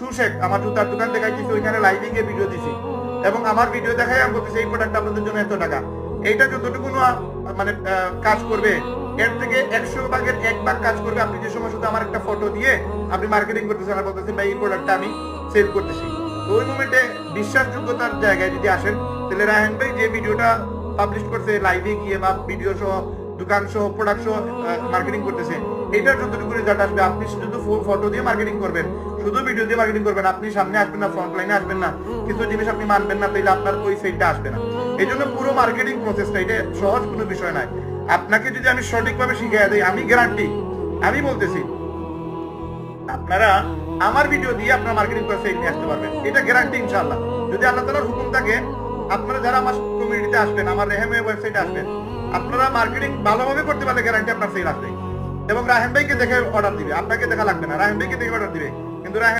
সুশেখ, আমার জুতার দোকান দেখাইতেছি ওইখানে লাইভে গিয়ে ভিডিও দিছি। এবং আমার ভিডিও দেখাই আমি বলতেছি, এই প্রোডাক্ট আপনাদের জন্য এত টাকা। এইটা যতটুকু মানে কাজ করবে, এর থেকে একশো ভাগের এক ভাগ কাজ করবে। আপনি যে সময় শুধু আমার একটা ফটো দিয়ে আপনি মার্কেটিং করতেছেন আর বলতেছেন ভাই, এই প্রোডাক্টটা আমি সেল করতেছি। ওই মোমেন্টে বিশ্বাসযোগ্যতার জায়গায় যদি আসেন, তাহলে রায়হান ভাই যে ভিডিওটা পাবলিশ করছে লাইভে গিয়ে বা ভিডিও সহ, দোকান সহ প্রোডাক্ট সহ মার্কেটিং করতেছে এটার যতটুকু রেজাল্ট আসবে, আপনি শুধু ফটো দিয়ে মার্কেটিং করবেন। শুধু ভিডিও দিয়ে মার্কেটিং করবেন। আপনি সামনে আসবেন না ফ্রন্ট লাইনে আসবেন না। কিছু জিনিস আপনি মানবেন না, তাইলে আপনার ওই সেলটা আসবে না। এই জন্য পুরো মার্কেটিং প্রসেসটা এটা সহজ কোনো বিষয় নয়। আপনাকে যদি আমি সঠিকভাবে শিখিয়ে দিই, আমি গ্যারান্টি আমি বলতেছি, আপনারা আমার ভিডিও দিয়ে আপনার মার্কেটিং করে সেল নিয়ে আসতে পারবেন। এটা গ্যারান্টি ইনশাআল্লাহ। যদি আল্লাহ তাআলার হুকুম থাকে, আপনারা যারা আমার কমিউনিটিতে আসবেন, আমার রেহেমে ওয়েবসাইটে আসবেন, আপনারা মার্কেটিং ভালোভাবে করতে পারলে গ্যারান্টি আপনার সেল আসবে এবং রাহেম ভাইকে দেখে অর্ডার দিবে। আপনাকে দেখা লাগবে না। রাহেম ভাইকে দেখে অর্ডার দিবে। কিন্তু রাহেম